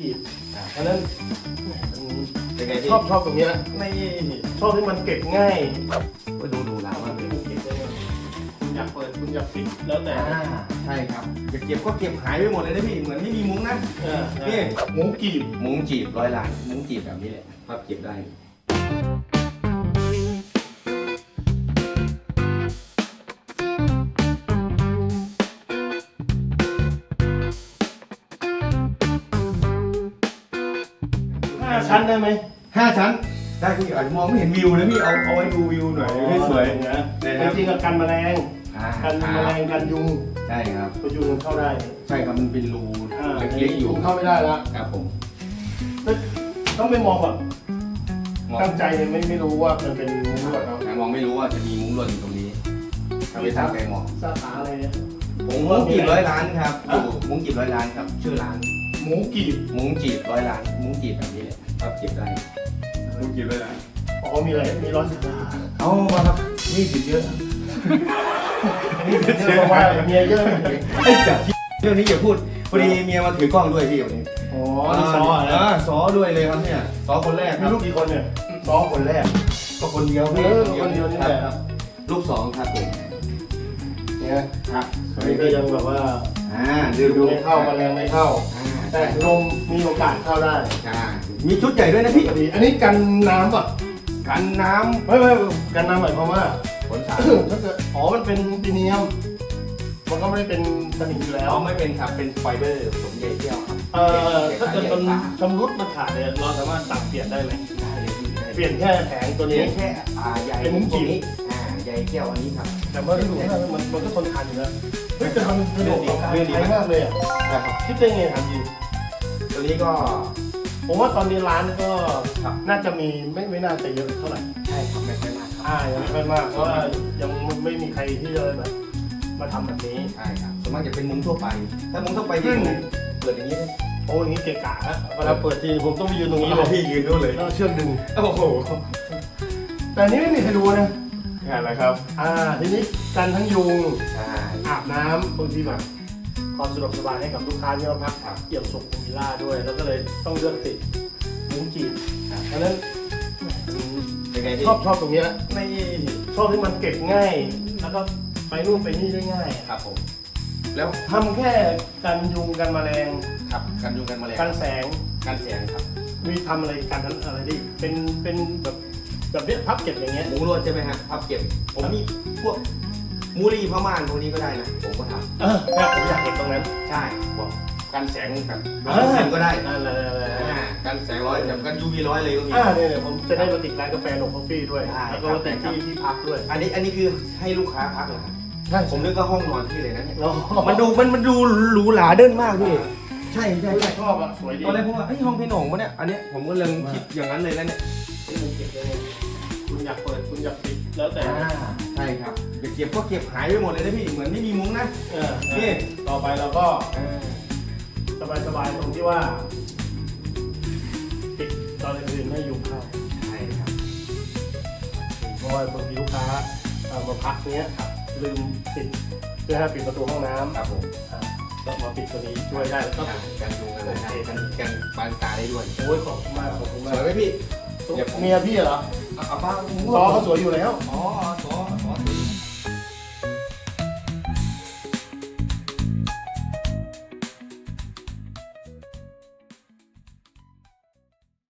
จีบเพราะฉะนั้นเป็นไงพี่ชอบชอบตรงเนี้ยไม่ชอบที่มันเก็บง่ายก็ดูดูแล้วว่าเป็นเก็บได้ง่ายคุณอยากเปิดคุณอยากปิดแล้วแต่อ่าใช่ครับจะเก็บก็เก็บหายไปหมดเลยนะพี่เหมือนไม่มีมุ้งนะเออนี่หมูกีบมุ้งจีบร้อยล้านมุ้งจีบแบบนี้แหละพับเก็บได้ ชั้นได้ไหมห้าชั้น ได้พี่อาจจะมองไม่เห็นวิวนะพี่เอาเอาไว้ดูวิวหน่อยให้สวยนะนะครับจริงๆก็กันแมลงอ่ากันแมลงกันยุงใช่ครับตัวยุงมันเข้าได้ ใช่ครับมันเป็นรูอ่าเล็กๆอยู่ยุงเข้าไม่ได้ละครับผมต้องไม่มองแบบมองตั้งใจเลยไม่ไม่รู้ว่ามันเป็นมุ้งลวดเนาะมองไม่รู้ว่าจะมีมุ้งลวดอยู่ตรงนี้ถ้าไม่ตั้งใจมองสาขาอะไรเนี่ยผมมุ้งจีบร้อยล้านครับอยู่มุ้งจีบร้อยล้านครับ ชื่อร้านหมูกีบมุ้งจีบร้อยล้านมุ้งจีบแบบนี้แหละ ครับเก็บได้มุ้งจีบร้อยล้านอ๋อมีอะไรมีร้อยสาขาเอามาครับนี่สิบเยอะอันนี้เป็นเรื่องว่าเมียเยอะไอ้จับเรื่องนี้อย่าพูดพอดีเมียมาถือกล้องด้วยพี่วันนี้อ๋อนี่ซอเหรอาซอด้วยเลยครับเนี่ยซอคนแรกคมีรับลูกกี่คนเนี่ยซอคนแรกก็คนเดียวเอพี่อคนเดียวนี่แหละครับลูกสองครับผมเนี่ยครับอันนี้ก็ยังแบบว่าอ่าดูดูดูไม่เข้าแมลงไม่เข้า อ่าแต่ลมมีโอกาสเข้าได้ใช่มีชุดใหญ่ด้วยนะพี่ดีอันนี้กันน้ำป่ะกันน้ไม่ไม่กันน้ำหมายความว่าำขนสารถ้าเกิดอ๋อมันเป็นปีเนียม มันก็ไม่ได้เป็นสนิมอยู่แล้วเขาไม่เป็นครับเป็นไฟเบอร์ผสมใยเที่ยวครับเอ่อถ้าเกิดมันชำรุดมันขาดเนี่ยเราสามารถตัดเปลี่ยนได้ไหมได้เลยพี่ได้เปลี่ยนแค่แผงตัวเพีนี้ยงแค่อ่าใยเป็นมุ้งจีบตรนี้อ่าใยเที่ยวอันนี้ครับแต่ว่าที่ดูว่ามันมันก็ทนทานอยู่แล้ว เฮ้ยแต่มันสะดวกต่อการเรื่องดีใช้มากเลยอะครับคิดได้ไงถามจริงตัวนี้ก็ผมว่าตอนนี้ร้านก็ครับน่าจะมีไม่ไม่น่าจะเยอะเท่าไหร่ใช่ครับไม่ค่อยมากครับอ่ายังไม่ค่อยมากเพราะว่ายังไม่มีใครที่จะแบบมาทำแบบนี้ใช่ครับส่วนมากจะเป็นมุ้งทั่วไป ถ้ามุ้งทั่วไปขึ้ที่นผมเปิดอย่างนี้เลยโอ้ยอย่างนี้เกะกะฮะเวลาเปิดทีผมต้องไปยืนตรงนี้นี่เลยพี่ยืนนู่นเลยแล้วเชือกดึงโอ้โหแต่อันนี้ไม่มีใครรู้นะงานอะไรครับ อ่าทีนี้กันทั้งยุงใช่ อาบน้ำบางทีแบบความสะดวกสบายให้กับลูกค้าที่มาพักครับเอี่ยมสุขภูมิล่าด้วย แล้วก็เลยต้องเลือกติดมุ้งจีบเพราะฉะนั้นเป็นไงพี่ชอบชอบตรงเนี้ยไม่ชอบที่มันเก็บง่าย แล้วก็ไปนู่นไปนี่ได้ง่ายครับผม แล้วทำแค่กันยุงกันแมลงครับกันยุงกันแมลงกันแสง กันเสียงครับมีทำอะไรกันนั้นอะไรดิเป็นเป็นแบบแบบเนี้ยพับเก็บอย่างเงี้ย มุ้งลวดใช่ไหมฮะพับเก็บ ผมมีพวก มูรีพม่านพวกนี้ก็ได้นะ ผมก็ทเออเนี่ยผมอยากเห็นตรงนั้นำใช่พวกกันแสงแบบอ่าร้อยเปอร์เซ็นต์ก็ได้นั่นเลยอ่ากันแสงร้อยแบบกัน UV ร้อยเลยก็มี อ่าเนี่ยเนี่ยผมจะได้มาติดร้านกาแฟหนกคอฟฟี่ด้วย ได้ แล้วก็มาติดครับที่ที่พักด้วยอันนี้อันนี้คือให้ลูกค้าพักเหรอครับใช่ผมนึกว่าห้องนอนพี่เลยนะเนี่ยแล้วมันดูมันมันดูหรูหราเดินมากพี่ใช่ใช่ใช่ชอบอะสวยดีตอนแรกผมว่าเอ้ยห้องพี่หน่งวะเนี่ยอันเนี้ยผมก็เลยคิดอย่างนั้นเลยแล้วเนี่ยนี่ผมเก็บได้ไง คุณอยากเปิดคุณอยากปิดแล้วแต่ใช่ครับเก็บเก็บก็เก็บหายไปหมดเลยนะพี่เหมือนไม่มีมุ้งนะ เออนี่ต่อไปเราก็สบายสบายๆตรงที่ว่าปิดตอนกลางคืนไม่ยุงเข้าใช่ครับเพราะว่าบางทีลูกค้าเอ่อมาพักเนี้ยลืมปิดเพื่อให้ปิดประตูห้องน้ำครับผมอ่าก็มาปิดตัวนี้ช่วยได้แล้วก็ กันยุงกันเลยนะกันกันบานตาได้ด้วยโอ้ยขอบคุณมากขอบคุณสมาวยกไหมพี่เมียพี่เหรอ เอาเอาป้าซอเขาสวยอยู่แล้ว อ๋อซอ